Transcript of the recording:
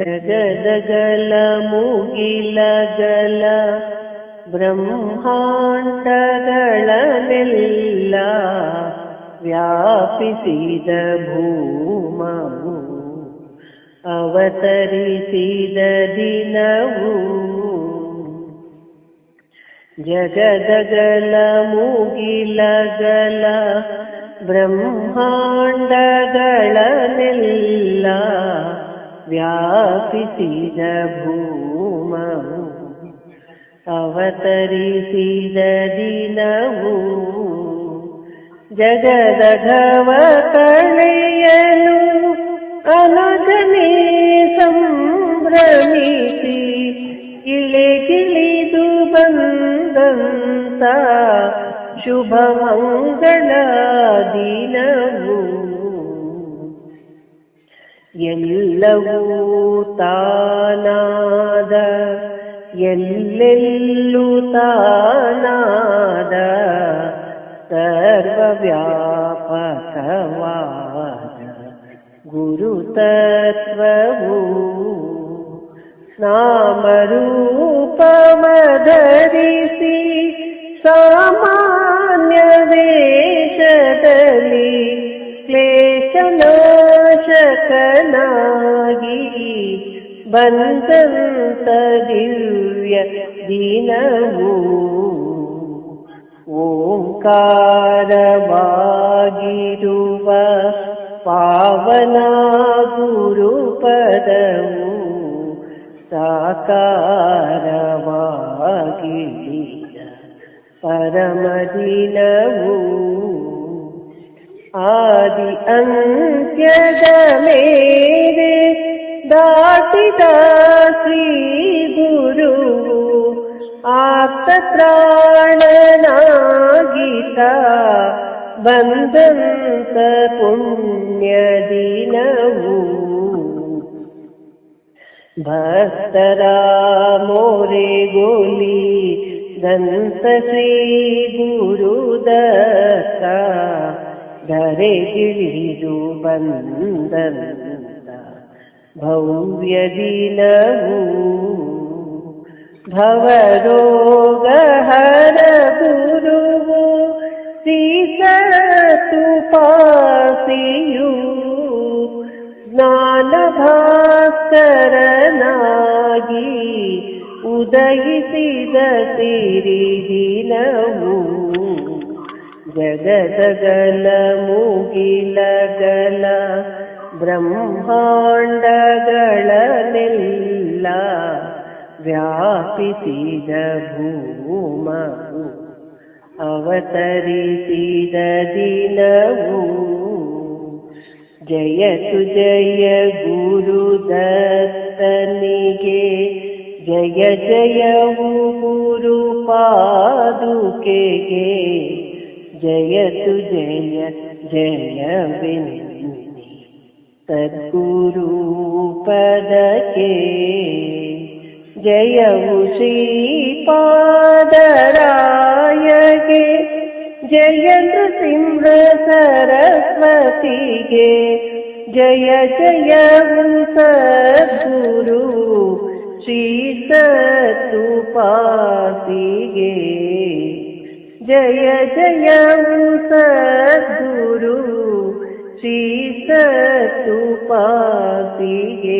जगदगल मुगिलगला ब्रह्माण्डगळनिला व्यापिसि the भूमौ अवतरिसिदीनव जगदगलमुगिलगला ब्रह्माण्डगळ व्यापिसिद भूमौ अवतरिसिददिनवु जगदघवतनयनु अनुजने सम्भ्रमिति किले किलिदु बन्धन्ता शुभमङ्गलादिनवु ಎಲ್ಲವೂ ತಾನಾದ ಎಲ್ಲೆಲ್ಲೂ ತಾನಾದ ಸರ್ವವ್ಯಾಪಕವಾದ ಗುರುತತ್ವವು ನಾಮರೂಪವಧರಿಸಿ ಸಾಮಾನ್ಯ ವೇಷದಲ್ಲಿ ಕ್ಲೇಶನಾಶಕನಾಗಿ बन्धं तदिव्य दिनवो ओङ्कारवागिरुव पावना गुरुपदवु साकारवागिरिद परमदिनवो आदि अन्त्यद मेरे ದಾಟಿದ ಶ್ರೀ ಗುರುವು ಆಪ್ತ ತ್ರಾಣನಾಗಿತ ಬಂದಂತ ಪುಣ್ಯ ದಿನವು ಭಕ್ತರ ಮೋರೆಗೋಲಿ ದಂತ ಶ್ರೀ ಗುರುದತ್ತ ಧರೆಗಿಳಿದು ಬಂದಂತ भव्यदिल भवरोगहरपुरु सीकतुपासियु स्नानभास्करनायि उदयिदतिरि दिलमु जगदगलमुलगला ಉದಯಿಸಿದ ಸಿರಿ ದಿನವು ಜಗದಗಲ ಮುಗಿಲಗಲ ಬ್ರಹ್ಮಾಂಡಗಳನ್ನೆಲ್ಲ ವ್ಯಾಪಿಸಿದ ಭೂಮವು ಅವತರಿಸಿದ ದಿನವು ಜಯತು ಜಯ ಗುರುದತ್ತನಿಗೆ ಜಯ ಜಯವು ಗುರು ಪಾದುಕೆಗೆ ಜಯತು ಜಯ सद्गुरुपदके। जयौ श्रीपादरायगे जय नृसिंह सरस्वतीगे जय जय सद्गुरु श्री सत्पासिगे जय जय सद्गुरु श्री सत् ti